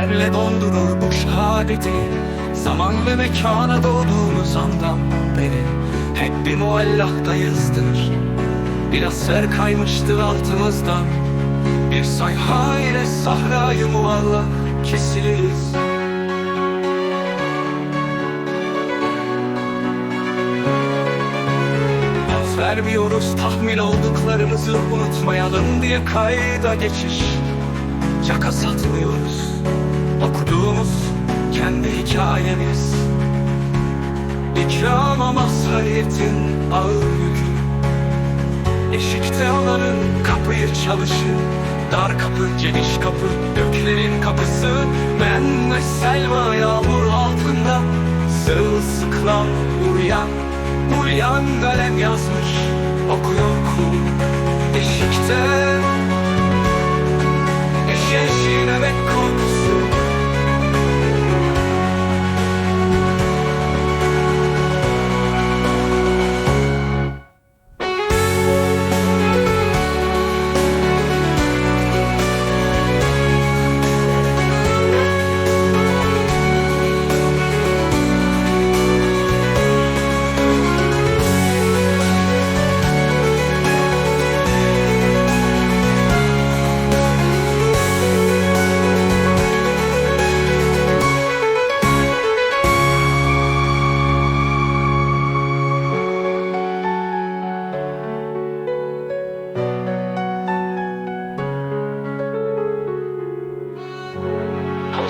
Zamanla dondurur bu şehadeti Zaman ve mekana doğduğumuz andan beri Hep bir muallahtayızdır Biraz ser kaymıştır altımızdan Bir sayha ile sahrayı muallak kesiliriz. Vermiyoruz tahmin olduklarımızı unutmayalım diye kayda geçiş Caka satmıyoruz hikayemiz. İkram ama mazhariyetin ağır yükü. Eşikte olanın kapıyı çalışır. Dar kapı, geniş kapı, göklerin kapısı. Ben ve Selma yağmur altında Sırılsıklam uyuyan Uyuyan kalem yazmış. Okuyor kul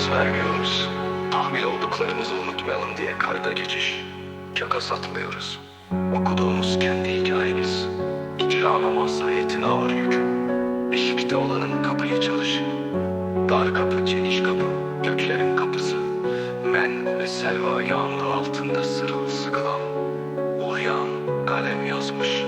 Poz vermiyoruz. Tahmin olduklarımızı unutmayalım diye karda geçiş. Şaka satmıyoruz. Okuduğumuz kendi hikayemiz. İkrama mazhayetin ağır yükü. Eşikte olanın kapıyı çalışı. Dar kapı, geniş kapı, göklerin kapısı. Men ve Selva yağmur altında sırılsıklam. Uyuyan kalem yazmış,